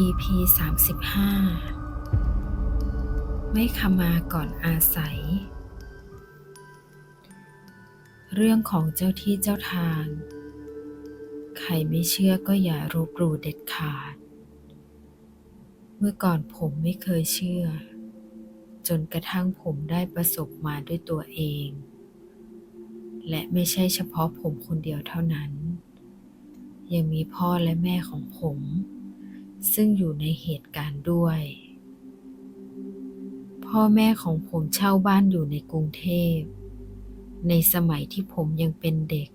EP 35 ไม่ขมาก่อนอาศัย เรื่องของเจ้าที่เจ้าทาง ใครไม่เชื่อก็อย่ารบหลู่เด็ดขาด เมื่อก่อนผมไม่เคยเชื่อ จนกระทั่งผมได้ประสบมาด้วยตัวเอง และไม่ใช่เฉพาะผมคนเดียวเท่านั้น ยังมีพ่อและแม่ของผม ซึ่งอยู่ในเหตุการณ์ด้วย พ่อแม่ของผมเช่าบ้านอยู่ในกรุงเทพ ในสมัยที่ผมยังเป็นเด็ก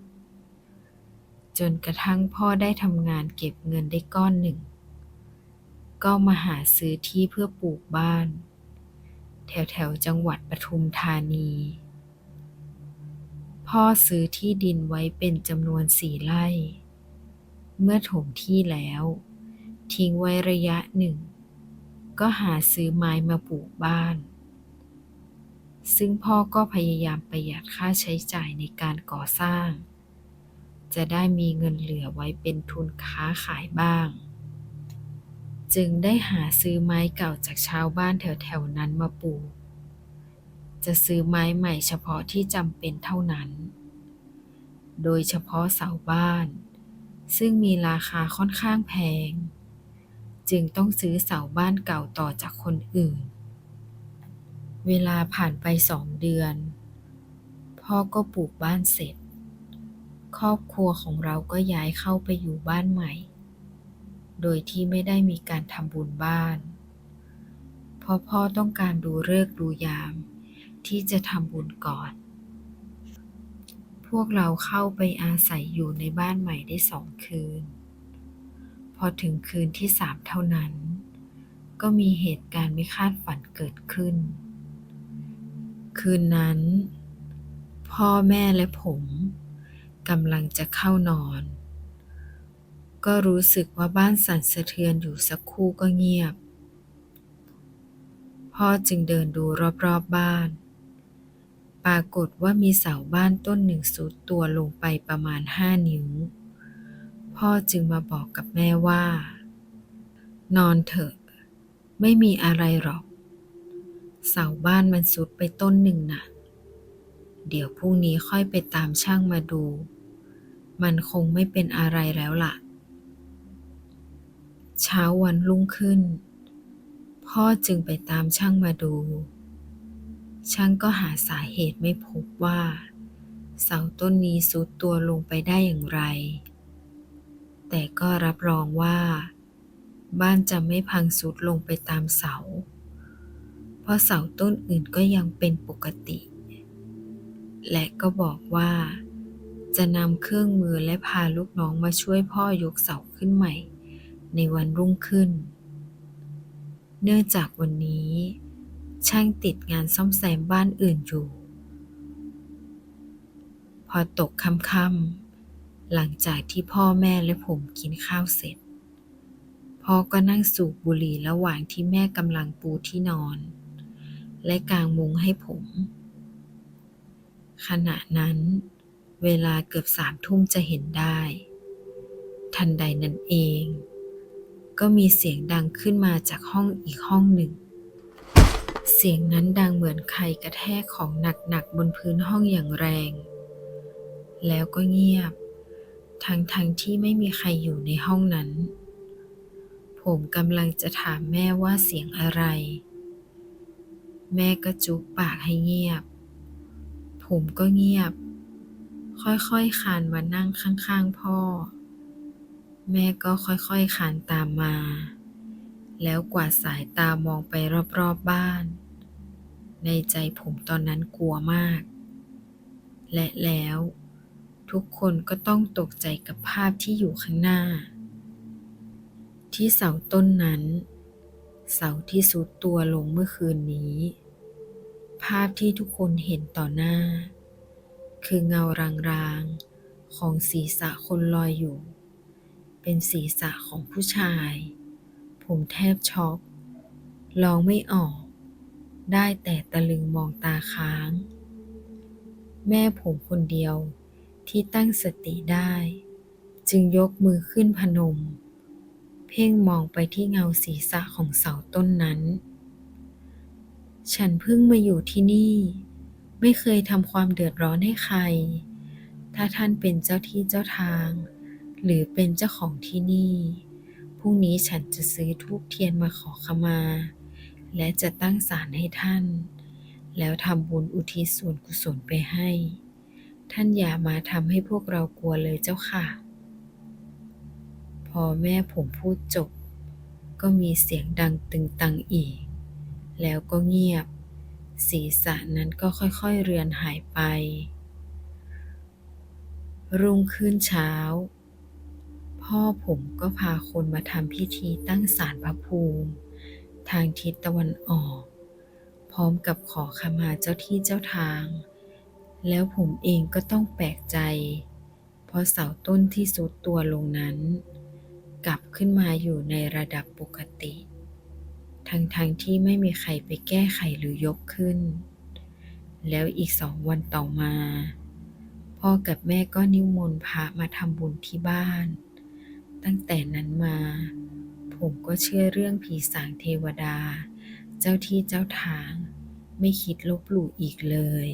จนกระทั่งพ่อได้ทำงานเก็บเงินได้ก้อนหนึ่ง ก็มาหาซื้อที่เพื่อปลูกบ้าน แถวแถวจังหวัดปทุมธานี พ่อซื้อที่ดินไว้เป็นจำนวนสี่ไร่ เมื่อถมที่แล้ว ทิ้งไว้ระยะหนึ่ง ก็หาซื้อไม้มาปลูกบ้าน ซึ่งพ่อก็พยายามประหยัดค่าใช้จ่ายในการก่อสร้าง จะได้มีเงินเหลือไว้เป็นทุนค้าขายบ้าง จึงได้หาซื้อไม้เก่าจากชาวบ้านแถวๆนั้นมาปลูก จะซื้อไม้ใหม่เฉพาะที่จำเป็นเท่านั้น โดยเฉพาะเสาบ้านซึ่งมีราคาค่อนข้างแพง จึงต้องซื้อเสาบ้านเก่าต่อจากคนอื่น เวลาผ่านไปสองเดือน พ่อก็ปลูกบ้านเสร็จ ครอบครัวของเราก็ย้ายเข้าไปอยู่บ้านใหม่ โดยที่ไม่ได้มีการทำบุญบ้าน เพราะพ่อต้องการดูฤกษ์ดูยาม ที่จะทำบุญก่อน พวกเราเข้าไปอาศัยอยู่ในบ้านใหม่ได้สองคืน พอถึงคืนที่สามเท่านั้น ก็มีเหตุการณ์ไม่คาดฝันเกิดขึ้น คืนนั้น พ่อแม่และผมกำลังจะเข้านอน ก็รู้สึกว่าบ้านสั่นสะเทือนอยู่สักครู่ก็เงียบ พ่อจึงเดินดูรอบๆบบ้าน ปรากฏว่ามีเสาบ้านต้นหนึ่งสุดตัวลงไปประมาณห้านิ้ว พ่อจึงมาบอกกับแม่ว่า นอนเถอะ ไม่มีอะไรหรอก เสาบ้านมันสุดไปต้นหนึ่งน่ะเดี๋ยวพรุ่งนี้ค่อยไปตามช่างมาดู มันคงไม่เป็นอะไรแล้วล่ะ เช้าวันรุ่งขึ้น พ่อจึงไปตามช่างมาดู ช่างก็หาสาเหตุไม่พบว่า เสาต้นนี้สุดตัวลงไปได้อย่างไร แต่ก็รับรองว่า บ้านจะไม่พังสุดลงไปตามเสา เพราะเสาต้นอื่นก็ยังเป็นปกติ และก็บอกว่า จะนำเครื่องมือและพาลูกน้องมาช่วยพ่อยกเสาขึ้นใหม่ ในวันรุ่งขึ้น เนื่องจากวันนี้ ช่างติดงานซ่อมแซมบ้านอื่นอยู่ พอตกค่ำๆ หลังจากที่พ่อแม่และผมกินข้าวเสร็จ พ่อก็นั่งสูบบุหรี่ระหว่างที่แม่กำลังปูที่นอน และกางมุ้งให้ผม ขณะนั้น เวลาเกือบสามทุ่มจะเห็นได้ ทันใดนั้นเอง ก็มีเสียงดังขึ้นมาจากห้องอีกห้องหนึ่ง เสียงนั้นดังเหมือนใครกระแทกของหนักๆบนพื้นห้องอย่างแรง แล้วก็เงียบ ทั้งๆทที่ไม่มีใครอยู่ในห้องนั้น ผมกำลังจะถามแม่ว่าเสียงอะไร แม่ก็จุบปากให้เงียบ ผมก็เงียบ ค่อยๆคานมานั่งข้างๆพ่อ แม่ก็ค่อยๆคานตามมา แล้วกวาดสายตามองไปรอบๆบ้าน ในใจผมตอนนั้นกลัวมาก และแล้ว ทุกคนก็ต้องตกใจกับภาพที่อยู่ข้างหน้า ที่เสาต้นนั้น เสาที่สุดตัวลงเมื่อคืนนี้ ภาพที่ทุกคนเห็นต่อหน้า คือเงารางๆของศีรษะคนลอยอยู่ เป็นศีรษะของผู้ชาย ผมแทบช็อกลองไม่ออก ได้แต่ตะลึงมองตาค้าง แม่ผมคนเดียว ที่ตั้งสติได้ จึงยกมือขึ้นพนม เพ่งมองไปที่เงาศีรษะของเสาต้นนั้น ฉันเพิ่งมาอยู่ที่นี่ ไม่เคยทำความเดือดร้อนให้ใคร ถ้าท่านเป็นเจ้าที่เจ้าทาง หรือเป็นเจ้าของที่นี่พรุ่งนี้ฉันจะซื้อทูบเทียนมาขอขมา และจะตั้งศาลให้ท่าน แล้วทำบุญอุทิศส่วนกุศลไปให้ ท่านอย่ามาทำให้พวกเรากลัวเลยเจ้าค่ะ พอแม่ผมพูดจบ ก็มีเสียงดังตึงตังอีก แล้วก็เงียบ ศีรษะนั้นก็ค่อยๆเรือนหายไป รุ่งขึ้นเช้า พ่อผมก็พาคนมาทำพิธีตั้งศาลพระภูมิ ทางทิศตะวันออก พร้อมกับขอขมาเจ้าที่เจ้าทาง แล้วผมเองก็ต้องแปลกใจ เพราะเสาต้นที่สุดตัวลงนั้น กลับขึ้นมาอยู่ในระดับปกติ ทั้งๆทที่ไม่มีใครไปแก้ไขหรือยกขึ้น แล้วอีกสองวันต่อมา พ่อกับแม่ก็นิมนต์พระมาทำบุญที่บ้าน ตั้งแต่นั้นมา ผมก็เชื่อเรื่องผีสางเทวดา เจ้าที่เจ้าทาง ไม่คิดลบหลู่อีกเลย